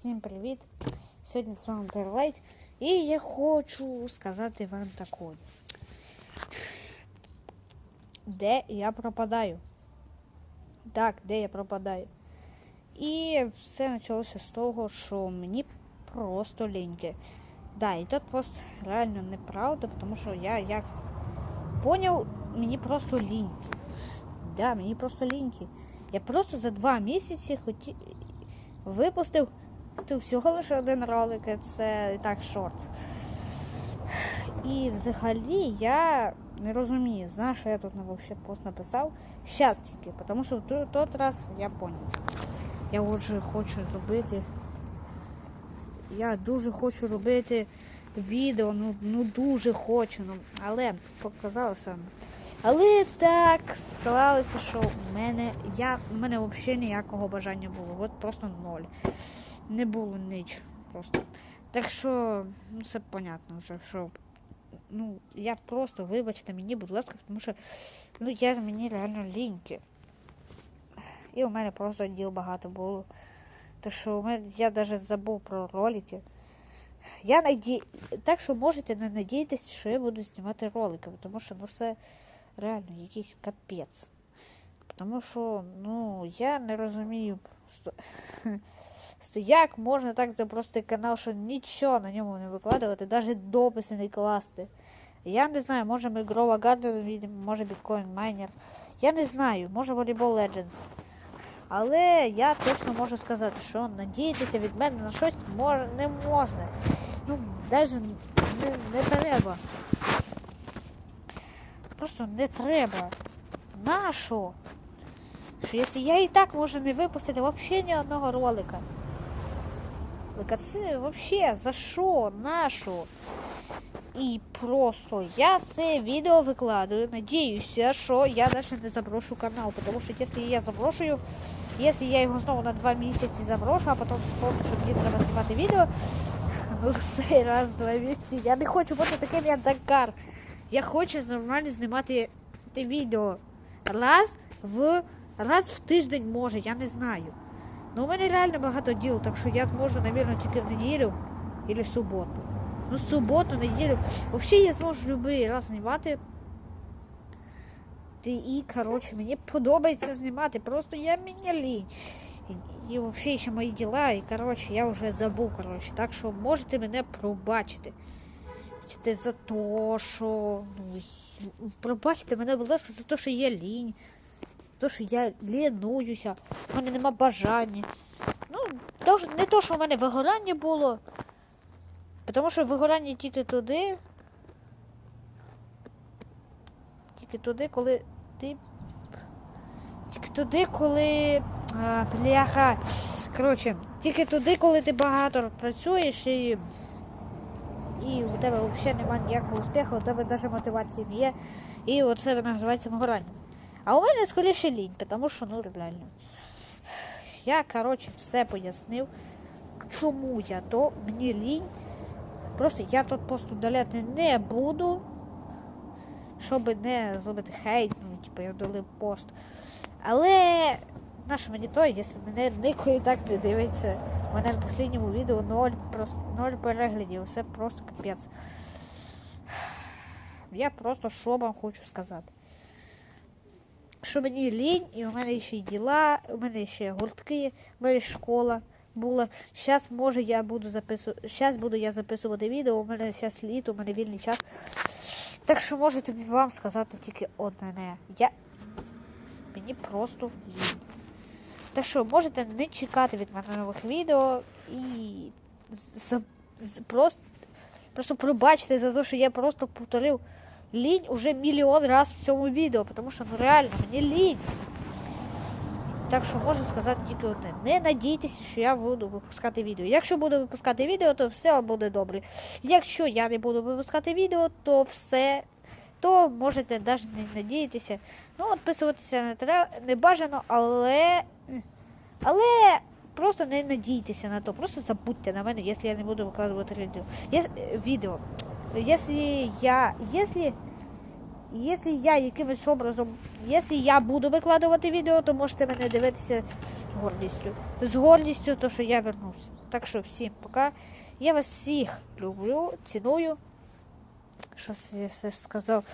Всім привіт! Сьогодні з вами Берлайт. І я хочу сказати вам таке. Де я пропадаю? Так, де я пропадаю? І все почалося з того, що мені просто ліньки. Да, і тут просто реально неправда, тому що я як поняв, мені просто ліньки. Да, мені просто ліньки. Я просто за два місяці хотів випустив всього лише один ролик, і це і так шорт. І взагалі я не розумію, знаєш, що я тут на пост написав. Щас тільки, тому що в тот раз я поняв. Я вже хочу робити. Я дуже хочу робити відео, ну, ну дуже хочу, ну, але показалося. Але так склалося, що в мене я в мене взагалі ніякого бажання було. От просто ноль. Не було ніч просто. Так що, ну це понятно вже, що ну, я просто, вибачте мені, будь ласка, тому що ну я мені реально ліньки. І у мене просто діл багато було. Так що у мене, я навіть забув про ролики. Я наді... Так що можете не надіятися, що я буду знімати ролики, тому що ну це реально якийсь капець. Тому що, ну, я не розумію. Як можна так запросити канал, що нічого на ньому не викладувати, навіть дописи не класти. Я не знаю, може ми Грова Гарден відемо, може Bitcoin Miner. Я не знаю, може Volleyball Legends. Але я точно можу сказати, що надіятися від мене на щось мож... не можна. Ну, навіть не, не треба. Просто не треба. Нащо? Що якщо я і так можу не випустити взагалі ні одного ролика. Це взагалі за що? Нащо? І просто я це відео викладаю. Надіюся, що я навіть не заброшу канал. Тому що якщо я заброшую, якщо я його знову на два місяці заброшу, а потім вспомню, що мені треба знімати відео, ну цей раз два місяці. Я не хочу бути таким, як Дакар. Я хочу нормально знімати відео. Раз в раз в тиждень може, я не знаю. Ну, у мене реально багато діл, так що я зможу, мабуть, тільки в неділю або в суботу. Ну, в суботу, неділю. Взагалі я зможу будь-який раз знімати. Ти І, коротше, мені подобається знімати. Просто я мені лінь. І, і взагалі ще мої діла, і коротше, я вже забув, коротше. Так що можете мене пробачити. За те, що. Ну, пробачте мене, будь ласка, за те, що я лінь. То, що я лінуюся, в мене нема бажання. Ну, не то, що в мене вигорання було. Тому що вигорання тільки туди. Тільки туди, коли ти. Тільки туди, коли. А, бляха. Коротше, тільки туди, коли ти багато працюєш і. І у тебе взагалі немає ніякого успіху, у тебе навіть мотивації не є. І оце називається вигорання. А у мене скоріше лінь, тому що, ну, реально. Я, коротше, все пояснив, чому я то, мені лінь. Просто я тут пост удаляти не буду, щоб не зробити хейт, ну, типу, я удалив пост. Але наше мені то, якщо мене і так не дивиться, у мене в останньому відео ноль, просто, ноль переглядів, все просто капець. Я просто що вам хочу сказати. Що мені лінь, і у мене ще й діла, у мене ще гуртки, у мене школа була. Зараз може я буду записувати. Зараз буду я записувати відео, у мене зараз літо, у мене вільний час. Так що можете вам сказати тільки одне. Я... Мені просто лінь. Так що можете не чекати від мене нових відео і за... просто, просто пробачте за те, що я просто повторив лінь уже мільйон раз в цьому відео, тому що ну реально мені лінь. Так що можу сказати тільки. Не надійтеся, що я буду випускати відео. Якщо буду випускати відео, то все буде добре. Якщо я не буду випускати відео, то все. То можете навіть не надіятися. Ну, підписуватися не треба, не бажано, але. Але просто не надійтеся на то. Просто забудьте на мене, якщо я не буду викладувати відео. Є- е, відео. Якщо я. І якщо я якимось образом, якщо я буду викладувати відео, то можете мене дивитися з гордістю. З гордістю, то що я вернувся. Так що всім пока. Я вас всіх люблю, ціную. Щось я все сказав.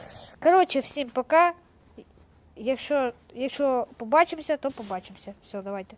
Коротше, всім пока. Якщо, якщо побачимося, то побачимося. Все, давайте.